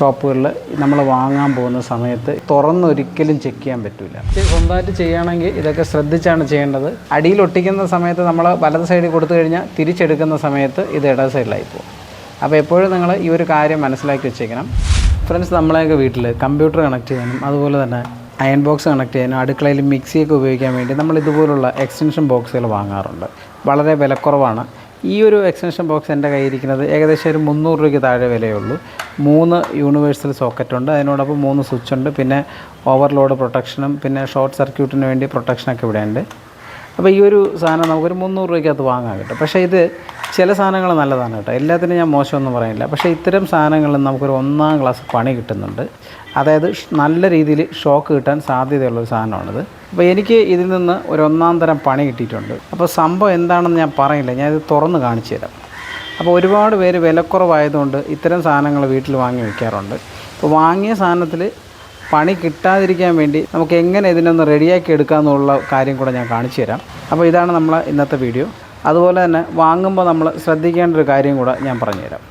ഷോപ്പുകളിൽ നമ്മൾ വാങ്ങാൻ പോകുന്ന സമയത്ത് തുറന്നൊരിക്കലും ചെക്ക് ചെയ്യാൻ പറ്റില്ല സ്വന്തമായിട്ട് ചെയ്യുകയാണെങ്കിൽ ഇതൊക്കെ ശ്രദ്ധിച്ചാണ് ചെയ്യേണ്ടത്. അടിയിൽ ഒട്ടിക്കുന്ന സമയത്ത് നമ്മൾ വലത് സൈഡിൽ കൊടുത്തു കഴിഞ്ഞാൽ തിരിച്ചെടുക്കുന്ന സമയത്ത് ഇത് ഇട സൈഡിലായി പോകും. അപ്പോൾ എപ്പോഴും നിങ്ങൾ ഈ ഒരു കാര്യം മനസ്സിലാക്കി വെച്ചേക്കണം. ഫ്രണ്ട്സ് നമ്മളെയൊക്കെ വീട്ടിൽ കമ്പ്യൂട്ടർ കണക്ട് ചെയ്യാനും അതുപോലെ തന്നെ അയൺ ബോക്സ് കണക്ട് ചെയ്യാനും അടുക്കളയിൽ മിക്സിയൊക്കെ ഉപയോഗിക്കാൻ വേണ്ടി നമ്മൾ ഇതുപോലുള്ള എക്സ്റ്റൻഷൻ ബോക്സുകൾ വാങ്ങാറുണ്ട്. വളരെ വിലക്കുറവാണ്. ഈ ഒരു എക്സ്റ്റൻഷൻ ബോക്സ് എന്റെ കയ്യിൽ ഇരിക്കുന്നത് ഏകദേശം ഒരു മുന്നൂറ് രൂപയ്ക്ക് താഴെ വിലയുള്ളൂ. മൂന്ന് യൂണിവേഴ്സൽ സോക്കറ്റ് ഉണ്ട്. അതിനോടൊപ്പം മൂന്ന് സ്വിച്ച് ഉണ്ട്. പിന്നെ ഓവർലോഡ് പ്രൊട്ടക്ഷനും പിന്നെ ഷോർട്ട് സർക്യൂട്ടിന് വേണ്ടി പ്രൊട്ടക്ഷനൊക്കെ ഇവിടെ ഉണ്ട് അപ്പോൾ ഈ ഒരു സാധനം നമുക്കൊരു മുന്നൂറ് രൂപയ്ക്കകത്ത് വാങ്ങാൻ കിട്ടും. പക്ഷേ ഇത് ചില സാധനങ്ങൾ നല്ലതാണ് കേട്ടോ. എല്ലാത്തിനും ഞാൻ മോശമൊന്നും പറയില്ല പക്ഷേ ഇത്തരം സാധനങ്ങളിൽ നമുക്കൊരു ഒന്നാം ക്ലാസ് പണി കിട്ടുന്നുണ്ട്. അതായത് നല്ല രീതിയിൽ ഷോക്ക് കിട്ടാൻ സാധ്യതയുള്ള ഒരു സാധനമാണിത്. അപ്പോൾ എനിക്ക് ഇതിൽ നിന്ന് ഒരു ഒന്നാം തരം പണി കിട്ടിയിട്ടുണ്ട്. അപ്പോൾ സംഭവം എന്താണെന്ന് ഞാൻ പറയില്ല ഞാനിത് തുറന്ന് കാണിച്ചു തരാം. അപ്പോൾ ഒരുപാട് പേര് വിലക്കുറവായതുകൊണ്ട് ഇത്തരം സാധനങ്ങൾ വീട്ടിൽ വാങ്ങി വയ്ക്കാറുണ്ട് അപ്പോൾ വാങ്ങിയ സാധനത്തിൽ പണി കിട്ടാതിരിക്കാൻ വേണ്ടി നമുക്ക് എങ്ങനെ ഇതിനൊന്ന് റെഡിയാക്കി എടുക്കാമെന്നുള്ള കാര്യം കൂടെ ഞാൻ കാണിച്ചു തരാം. അപ്പോൾ ഇതാണ് നമ്മൾ ഇന്നത്തെ വീഡിയോ. അതുപോലെ തന്നെ വാങ്ങുമ്പോൾ നമ്മൾ ശ്രദ്ധിക്കേണ്ട ഒരു കാര്യം കൂടെ ഞാൻ പറഞ്ഞു തരാം.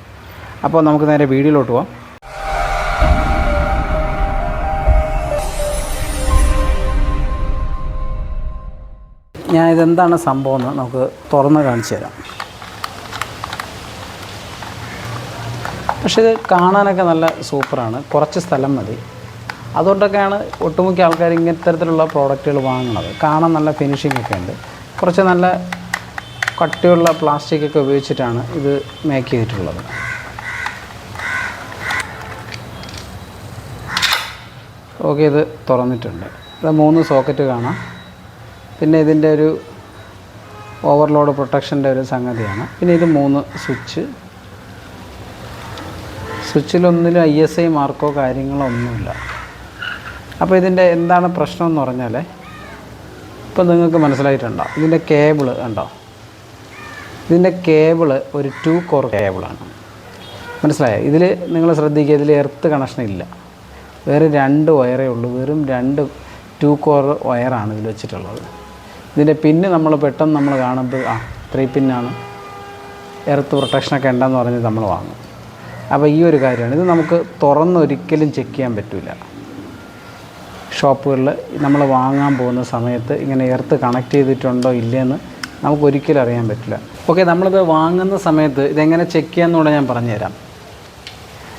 അപ്പോൾ നമുക്ക് നേരെ വീഡിയോയിലോട്ട് പോവാം. ഞാൻ ഇതെന്താണ് സംഭവം എന്ന് നമുക്ക് തുറന്ന് കാണിച്ചു തരാം. പക്ഷേ ഇത് കാണാനൊക്കെ നല്ല സൂപ്പറാണ്. കുറച്ച് സ്ഥലം മതി. അതുകൊണ്ടൊക്കെയാണ് ഒട്ടുമുക്ക ആൾക്കാർ ഇങ്ങനത്തരത്തിലുള്ള പ്രോഡക്റ്റുകൾ വാങ്ങുന്നത്. കാണാൻ നല്ല ഫിനിഷിംഗ് ഒക്കെ ഉണ്ട്. കുറച്ച് നല്ല കട്ടിയുള്ള പ്ലാസ്റ്റിക് ഒക്കെ ഉപയോഗിച്ചിട്ടാണ് ഇത് മേക്ക് ചെയ്തിട്ടുള്ളത്. ഓക്കെ ഇത് തുറന്നിട്ടുണ്ട്. ഇത് മൂന്ന് സോക്കറ്റ് കാണാം. പിന്നെ ഇതിന്റെ ഒരു ഓവർലോഡ് പ്രൊട്ടക്ഷന്റെ ഒരു സംഗതിയാണ്. പിന്നെ ഇത് മൂന്ന് സ്വിച്ച് സ്വിച്ചിലൊന്നിലും ഐ എസ് ഐ മാർക്കോ കാര്യങ്ങളോ ഒന്നുമില്ല. അപ്പോൾ ഇതിന്റെ എന്താണ് പ്രശ്നം എന്ന് പറഞ്ഞാൽ ഇപ്പം നിങ്ങൾക്ക് മനസ്സിലായിട്ടുണ്ടോ? ഇതിന്റെ കേബിൾ ഉണ്ടോ ഇതിന്റെ കേബിൾ ഒരു ടു കോർ കേബിളാണ് മനസ്സിലായോ? ഇതിൽ നിങ്ങൾ ശ്രദ്ധിക്കുക ഇതിൽ എർത്ത് കണക്ഷൻ ഇല്ല. വേറെ രണ്ട് വയറേ ഉള്ളൂ. വെറും രണ്ട് ടു കോർ വയറാണ് ഇതിൽ വെച്ചിട്ടുള്ളത്. ഇതിന്റെ പിന്ന് നമ്മൾ പെട്ടെന്ന് നമ്മൾ കാണുമ്പോൾ ആ ത്രീ പിന്നാണ് എർത്ത് പ്രൊട്ടക്ഷനൊക്കെ ഉണ്ടെന്ന് പറഞ്ഞ് നമ്മൾ വാങ്ങും. അപ്പോൾ ഈ ഒരു കാര്യമാണ്. ഇത് നമുക്ക് തുറന്നൊരിക്കലും ചെക്ക് ചെയ്യാൻ പറ്റില്ല ഷോപ്പുകളിൽ നമ്മൾ വാങ്ങാൻ പോകുന്ന സമയത്ത് ഇങ്ങനെ എർത്ത് കണക്ട് ചെയ്തിട്ടുണ്ടോ ഇല്ലയെന്ന് നമുക്ക് ഒരിക്കലും അറിയാൻ പറ്റില്ല. ഓക്കെ നമ്മളിത് വാങ്ങുന്ന സമയത്ത് ഇതെങ്ങനെ ചെക്ക് ചെയ്യാമെന്നുകൂടെ ഞാൻ പറഞ്ഞുതരാം.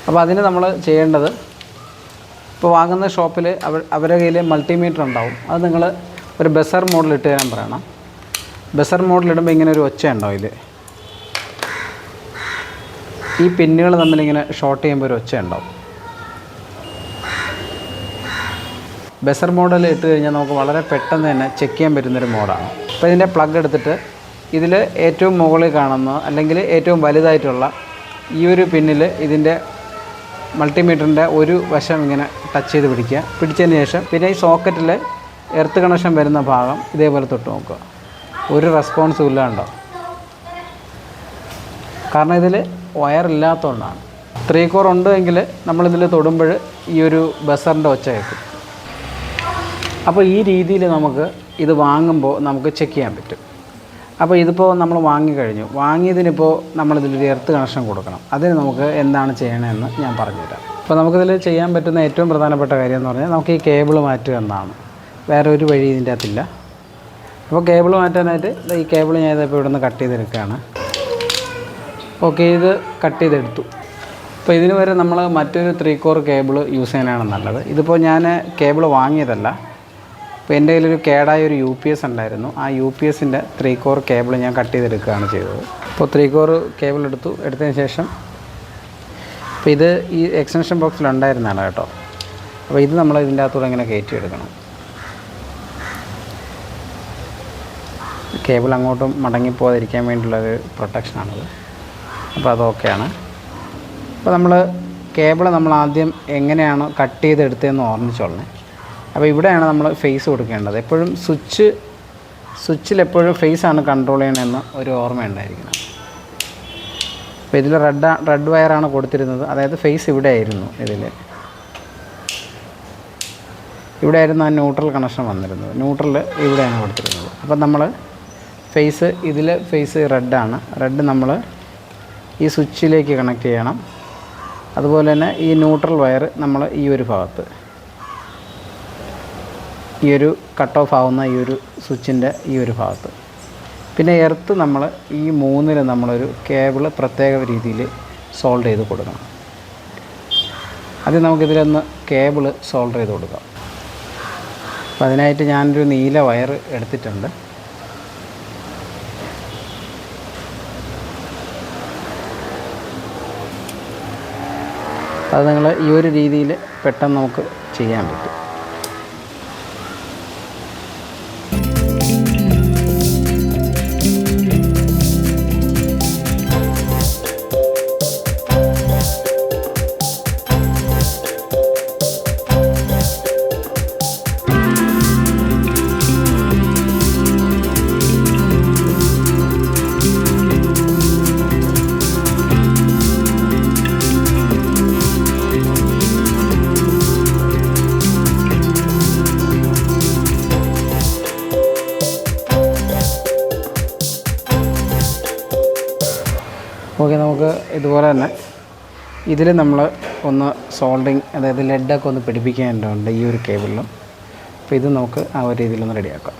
അപ്പോൾ അതിന് നമ്മൾ ചെയ്യേണ്ടത് ഇപ്പോൾ വാങ്ങുന്ന ഷോപ്പിൽ അവ അവരുടെ കയ്യിൽ മൾട്ടിമീറ്റർ ഉണ്ടാവും. അത് നിങ്ങൾ ഒരു ബസർ മോഡൽ ഇട്ട് തരാൻ പറയണം. ബസർ മോഡൽ ഇടുമ്പോൾ ഇങ്ങനെ ഒരു ഒച്ച ഉണ്ടാവും ഇതിൽ ഈ പിന്നുകൾ തമ്മിലിങ്ങനെ ഷോർട്ട് ചെയ്യുമ്പോൾ ഒരു ഒച്ച ഉണ്ടാവും. ബസർ മോഡൽ ഇട്ട് കഴിഞ്ഞാൽ നമുക്ക് വളരെ പെട്ടെന്ന് തന്നെ ചെക്ക് ചെയ്യാൻ പറ്റുന്നൊരു മോഡാണ്. അപ്പോൾ ഇതിന്റെ പ്ലഗ് എടുത്തിട്ട് ഇതിൽ ഏറ്റവും മുകളിൽ കാണുന്ന അല്ലെങ്കിൽ ഏറ്റവും വലുതായിട്ടുള്ള ഈ ഒരു പിന്നിൽ ഇതിന്റെ മൾട്ടിമീറ്ററിന്റെ ഒരു വശം ഇങ്ങനെ ടച്ച് ചെയ്ത് പിടിക്കുക. പിടിച്ചതിന് ശേഷം പിന്നെ ഈ സോക്കറ്റിൽ എർത്ത് കണക്ഷൻ വരുന്ന ഭാഗം ഇതേപോലെ തൊട്ട് നോക്കുക. ഒരു റെസ്പോൺസും ഇല്ലാണ്ടോ? കാരണം ഇതിൽ വയർ ഇല്ലാത്തതുകൊണ്ടാണ്. ത്രീ കോർ ഉണ്ട് എങ്കിൽ നമ്മളിതിൽ തൊടുമ്പോൾ ഈ ഒരു ബസറിന്റെ ഒച്ച കേൾക്കും. അപ്പോൾ ഈ രീതിയിൽ നമുക്ക് ഇത് വാങ്ങുമ്പോൾ നമുക്ക് ചെക്ക് ചെയ്യാൻ പറ്റും. അപ്പോൾ ഇതിപ്പോൾ നമ്മൾ വാങ്ങിക്കഴിഞ്ഞു വാങ്ങിയതിനിപ്പോൾ നമ്മളിതിലൊരു എർത്ത് കണക്ഷൻ കൊടുക്കണം. അതിന് നമുക്ക് എന്താണ് ചെയ്യണമെന്ന് ഞാൻ പറഞ്ഞുതരാം. അപ്പോൾ നമുക്കിതിൽ ചെയ്യാൻ പറ്റുന്ന ഏറ്റവും പ്രധാനപ്പെട്ട കാര്യം എന്ന് പറഞ്ഞാൽ നമുക്ക് ഈ കേബിൾ മാറ്റുക എന്നാണ്. വേറെ ഒരു വഴി ഇതിന്റെ അകത്തില്ല. അപ്പോൾ കേബിൾ മാറ്റാനായിട്ട് ഈ കേബിൾ ഞാൻ ഇതിപ്പോൾ ഇവിടെ നിന്ന് കട്ട് ചെയ്തെടുക്കുകയാണ്. ഓക്കെ ഇത് കട്ട് ചെയ്തെടുത്തു. അപ്പോൾ ഇതിന് വരെ നമ്മൾ മറ്റൊരു ത്രീ കോർ കേബിൾ യൂസ് ചെയ്യാനാണ് നല്ലത്. ഇതിപ്പോൾ ഞാൻ കേബിൾ വാങ്ങിയതല്ല. അപ്പോൾ എന്റെ കയ്യിലൊരു കേടായ ഒരു യു പി എസ് ഉണ്ടായിരുന്നു. ആ യു പി എസിന്റെ ത്രീ കോർ കേബിൾ ഞാൻ കട്ട് ചെയ്തെടുക്കുകയാണ് ചെയ്തത്. അപ്പോൾ ത്രീ കോർ കേബിൾ എടുത്തു എടുത്തതിന് ശേഷം അപ്പോൾ ഇത് ഈ എക്സ്റ്റൻഷൻ ബോക്സിൽ ഉണ്ടായിരുന്നതാണ് കേട്ടോ. അപ്പോൾ ഇത് നമ്മൾ ഇതിന്റെ അകത്തൂടെ ഇങ്ങനെ കയറ്റി എടുക്കണം. കേബിൾ അങ്ങോട്ടും മടങ്ങിപ്പോകാതിരിക്കാൻ വേണ്ടിയുള്ളൊരു പ്രൊട്ടക്ഷനാണത് അപ്പോൾ അതൊക്കെയാണ് അപ്പോൾ നമ്മൾ കേബിൾ നമ്മൾ ആദ്യം എങ്ങനെയാണ് കട്ട് ചെയ്തെടുത്തതെന്ന് ഓർമ്മിച്ചോളണേ. അപ്പോൾ ഇവിടെയാണ് നമ്മൾ ഫേസ് കൊടുക്കേണ്ടത്. എപ്പോഴും സ്വിച്ച് സ്വിച്ചിൽ എപ്പോഴും ഫേസാണ് കൺട്രോൾ ചെയ്യണമെന്ന് ഒരു ഓർമ്മ ഉണ്ടായിരിക്കണം. അപ്പോൾ ഇതിൽ റെഡ് റെഡ് വയറാണ് കൊടുത്തിരുന്നത്. അതായത് ഫേസ് ഇവിടെ ആയിരുന്നു ഇതിൽ ഇവിടെ ആയിരുന്നു ആ ന്യൂട്രൽ കണക്ഷൻ വന്നിരുന്നത്. ന്യൂട്രൽ ഇവിടെയാണ് കൊടുത്തിരുന്നത്. അപ്പം നമ്മൾ ഫേസ് ഇതിൽ ഫേസ് റെഡാണ് റെഡ് നമ്മൾ ഈ സ്വിച്ചിലേക്ക് കണക്ട് ചെയ്യണം. അതുപോലെ തന്നെ ഈ ന്യൂട്രൽ വയർ നമ്മൾ ഈ ഒരു ഭാഗത്ത്. ഈ ഒരു കട്ട് ഓഫ് ആവുന്ന ഈ ഒരു സ്വിച്ചിന്റെ ഈ ഒരു ഭാഗത്ത്. പിന്നെ എർത്ത് നമ്മൾ ഈ മൂന്നിൽ നമ്മളൊരു കേബിൾ പ്രത്യേക രീതിയിൽ സോൾഡ് ചെയ്ത് കൊടുക്കണം. ആദ്യം നമുക്കിതിലൊന്ന് കേബിൾ സോൾഡ് ചെയ്ത് കൊടുക്കാം. അപ്പം അതിനായിട്ട് ഞാനൊരു നീല വയർ എടുത്തിട്ടുണ്ട്. അത് നിങ്ങൾ ഈ ഒരു രീതിയിൽ പെട്ടെന്ന് നമുക്ക് ചെയ്യാൻ പറ്റും. ഓക്കെ നമുക്ക് ഇതുപോലെ തന്നെ ഇതിൽ നമ്മൾ ഒന്ന് സോൾഡിങ് അതായത് ലെഡൊക്കെ ഒന്ന് പിടിപ്പിക്കേണ്ടതുണ്ട് ഈ ഒരു കേബിളിലും. അപ്പോൾ ഇത് നമുക്ക് ആ ഒരു രീതിയിലൊന്ന് റെഡിയാക്കാം.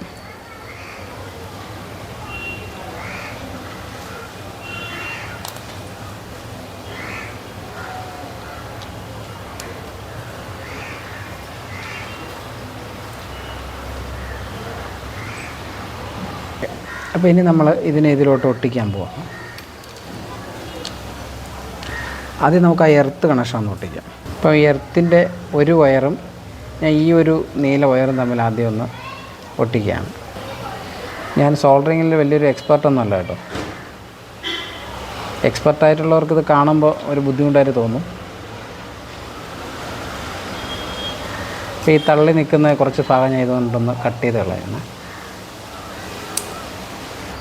അപ്പോൾ ഇനി നമ്മൾ ഇതിനെ ഇതിലോട്ട് ഒട്ടിക്കാൻ പോവാം. ആദ്യം നമുക്ക് ആ എർത്ത് കണക്ഷൻ ഒന്ന് ഒട്ടിക്കാം. അപ്പോൾ ഈ എർത്തിന്റെ ഒരു വയറും ഞാൻ ഈ ഒരു നീല വയറും തമ്മിൽ ആദ്യം ഒന്ന് ഒട്ടിക്കുകയാണ്. ഞാൻ സോൾഡറിങ്ങിൽ വലിയൊരു എക്സ്പെർട്ടൊന്നുമല്ല കേട്ടോ. എക്സ്പെർട്ടായിട്ടുള്ളവർക്ക് ഇത് കാണുമ്പോൾ ഒരു ബുദ്ധിമുട്ടായിട്ട് തോന്നും. ഈ തള്ളി നിൽക്കുന്ന കുറച്ച് ഭാഗം ഞാൻ ഇതുകൊണ്ടൊന്ന് കട്ട് ചെയ്ത് കളയുന്നത്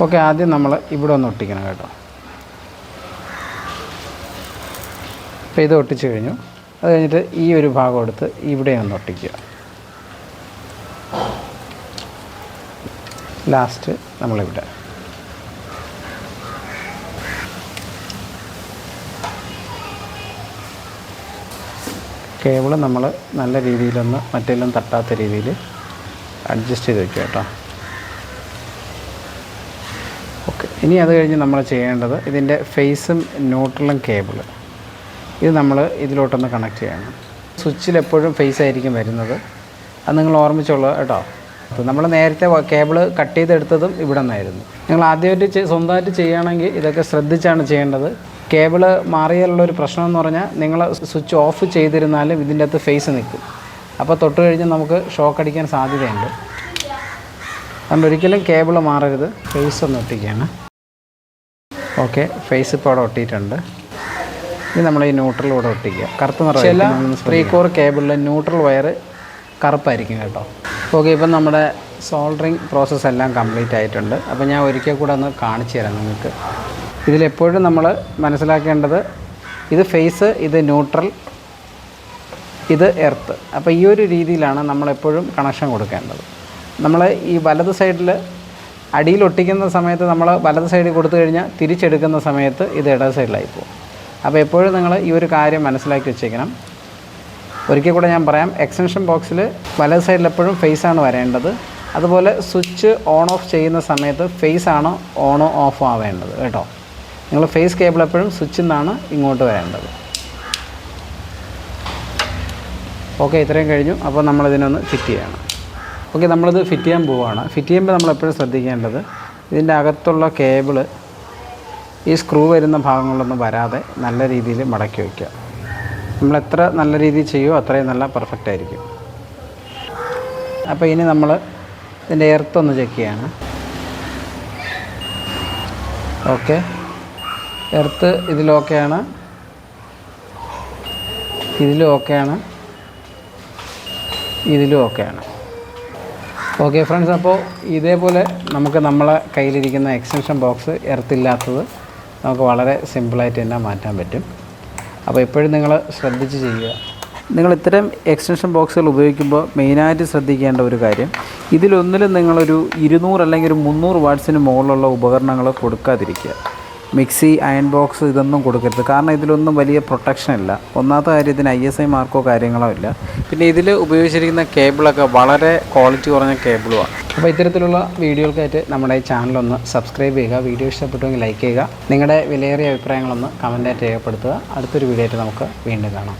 ഓക്കെ ആദ്യം നമ്മൾ ഇവിടെ ഒന്ന് ഒട്ടിക്കണം കേട്ടോ. അപ്പോൾ ഇത് ഒട്ടിച്ച് കഴിഞ്ഞു. അത് കഴിഞ്ഞിട്ട് ഈ ഒരു ഭാഗം എടുത്ത് ഇവിടെ ഒന്ന് ഒട്ടിക്കുക. ലാസ്റ്റ് നമ്മളിവിടെ. കേബിൾ നമ്മൾ നല്ല രീതിയിലൊന്ന് മറ്റെല്ലാം തട്ടാത്ത രീതിയിൽ അഡ്ജസ്റ്റ് ചെയ്ത് വെക്കുക കേട്ടോ. ഓക്കെ ഇനി അത് കഴിഞ്ഞ് നമ്മൾ ചെയ്യേണ്ടത് ഇതിന്റെ ഫേസും ന്യൂട്രലും കേബിൾ ഇത് നമ്മൾ ഇതിലോട്ടൊന്ന് കണക്ട് ചെയ്യണം. സ്വിച്ചിൽ എപ്പോഴും ഫേസ് ആയിരിക്കും വരുന്നത്. അത് നിങ്ങൾ ഓർമ്മിച്ചോളൂ കേട്ടോ. അപ്പോൾ നമ്മൾ നേരത്തെ കേബിൾ കട്ട് ചെയ്തെടുത്തതും ഇവിടെ നിന്നായിരുന്നു. നിങ്ങൾ ആദ്യമായിട്ട് സ്വന്തമായിട്ട് ചെയ്യുകയാണെങ്കിൽ ഇതൊക്കെ ശ്രദ്ധിച്ചാണ് ചെയ്യേണ്ടത്. കേബിൾ മാറിയാലുള്ള ഒരു പ്രശ്നം എന്ന് പറഞ്ഞാൽ നിങ്ങൾ സ്വിച്ച് ഓഫ് ചെയ്തിരുന്നാലും ഇതിന്റെ അകത്ത് ഫേസ് നിൽക്കും. അപ്പോൾ തൊട്ട് കഴിഞ്ഞ് നമുക്ക് ഷോക്ക് അടിക്കാൻ സാധ്യതയുണ്ട്. അതുകൊണ്ട് ഒരിക്കലും കേബിൾ മാറരുത്. ഫേസ് ഒന്ന് ഒട്ടിക്കുകയാണ്. ഓക്കെ ഫേസ് ഇപ്പോൾ അവിടെ ഒട്ടിയിട്ടുണ്ട്. ഇനി നമ്മൾ ഈ ന്യൂട്രൽ കൂടെ ഒട്ടിക്കുക. കറുത്ത നിറം ചില ത്രീ കോർ കേബിളിൽ ന്യൂട്രൽ വയർ കറുപ്പായിരിക്കും കേട്ടോ. ഓക്കെ ഇപ്പം നമ്മുടെ സോൾഡറിങ് പ്രോസസ്സ് എല്ലാം കംപ്ലീറ്റ് ആയിട്ടുണ്ട്. അപ്പോൾ ഞാൻ ഒരിക്കൽ കൂടെ ഒന്ന് കാണിച്ചു തരാം നിങ്ങൾക്ക്. ഇതിലെപ്പോഴും നമ്മൾ മനസ്സിലാക്കേണ്ടത് ഇത് ഫേസ് ഇത് ന്യൂട്രൽ ഇത് എർത്ത് അപ്പോൾ ഈ ഒരു രീതിയിലാണ് നമ്മളെപ്പോഴും കണക്ഷൻ കൊടുക്കേണ്ടത്. നമ്മൾ ഈ വലത് സൈഡിൽ അടിയിൽ ഒട്ടിക്കുന്ന സമയത്ത് നമ്മൾ വലത് സൈഡിൽ കൊടുത്തു കഴിഞ്ഞാൽ തിരിച്ചെടുക്കുന്ന സമയത്ത് ഇത് ഇടത് സൈഡിലായി പോകും. അപ്പോൾ എപ്പോഴും നിങ്ങൾ ഈ ഒരു കാര്യം മനസ്സിലാക്കി വെച്ചേക്കണം. ഒരിക്കൽ കൂടെ ഞാൻ പറയാം എക്സ്റ്റൻഷൻ ബോക്സിൽ വലത് സൈഡിൽ എപ്പോഴും ഫേസ് ആണ് വരേണ്ടത്. അതുപോലെ സ്വിച്ച് ഓൺ ഓഫ് ചെയ്യുന്ന സമയത്ത് ഫേസ് ആണ് ഓണോ ഓഫോ ആവേണ്ടത് കേട്ടോ. നിങ്ങൾ ഫേസ് കേബിൾ എപ്പോഴും സ്വിച്ചിൽ നിന്നാണ് ഇങ്ങോട്ട് വരേണ്ടത്. ഓക്കെ ഇത്രയും കഴിഞ്ഞു. അപ്പോൾ നമ്മളിതിനൊന്ന് ഫിറ്റ് ചെയ്യണം. ഓക്കെ നമ്മളിത് ഫിറ്റ് ചെയ്യാൻ പോവുകയാണ് ഫിറ്റ് ചെയ്യുമ്പോൾ നമ്മൾ എപ്പോഴും ശ്രദ്ധിക്കേണ്ടത് ഇതിന്റെ അകത്തുള്ള കേബിൾ ഈ സ്ക്രൂ വരുന്ന ഭാഗങ്ങളൊന്നും വരാതെ നല്ല രീതിയിൽ മടക്കി വയ്ക്കുക. നമ്മൾ എത്ര നല്ല രീതിയിൽ ചെയ്യുമോ അത്രയും നല്ല പെർഫെക്റ്റ് ആയിരിക്കും. അപ്പോൾ ഇനി നമ്മൾ ഇതിന്റെ എർത്തൊന്ന് ചെക്ക് ചെയ്യാണ്. ഓക്കെ എർത്ത് ഇതിലൊക്കെയാണ് ഇതിലും ഓക്കെയാണ് ഇതിലും ഓക്കെയാണ് ഓക്കെ ഫ്രണ്ട്സ് അപ്പോൾ ഇതേപോലെ നമുക്ക് നമ്മളെ കയ്യിലിരിക്കുന്ന എക്സ്റ്റൻഷൻ ബോക്സ് എർത്തില്ലാത്തത് നമുക്ക് വളരെ സിമ്പിളായിട്ട് തന്നെ മാറ്റാൻ പറ്റും. അപ്പോൾ എപ്പോഴും നിങ്ങൾ ശ്രദ്ധിച്ച് ചെയ്യുക. നിങ്ങൾ ഇത്തരം എക്സ്റ്റൻഷൻ ബോക്സുകൾ ഉപയോഗിക്കുമ്പോൾ മെയിനായിട്ട് ശ്രദ്ധിക്കേണ്ട ഒരു കാര്യം ഇതിലൊന്നിലും നിങ്ങളൊരു ഇരുന്നൂറ് അല്ലെങ്കിൽ ഒരു മുന്നൂറ് വാട്ട്സിന് മുകളിലുള്ള ഉപകരണങ്ങൾ കൊടുക്കാതിരിക്കുക. മിക്സി അയൺ ബോക്സ് ഇതൊന്നും കൊടുക്കരുത്. കാരണം ഇതിലൊന്നും വലിയ പ്രൊട്ടക്ഷൻ ഇല്ല. ഒന്നാമത്തെ കാര്യം ഇതിന് ഐ എസ് ഐ മാർക്കോ കാര്യങ്ങളോ ഇല്ല. പിന്നെ ഇതിൽ ഉപയോഗിച്ചിരിക്കുന്ന കേബിളൊക്കെ വളരെ ക്വാളിറ്റി കുറഞ്ഞ കേബിളുമാണ് അപ്പോൾ ഇത്തരത്തിലുള്ള വീഡിയോകൾക്കായിട്ട് നമ്മുടെ ഈ ചാനലൊന്ന് സബ്സ്ക്രൈബ് ചെയ്യുക. വീഡിയോ ഇഷ്ടപ്പെട്ടുവെങ്കിൽ ലൈക്ക് ചെയ്യുക. നിങ്ങളുടെ വിലയേറിയ അഭിപ്രായങ്ങളൊന്ന് കമന്റായിട്ട് രേഖപ്പെടുത്തുക. അടുത്തൊരു വീഡിയോ ആയിട്ട് നമുക്ക് വീണ്ടും കാണാം.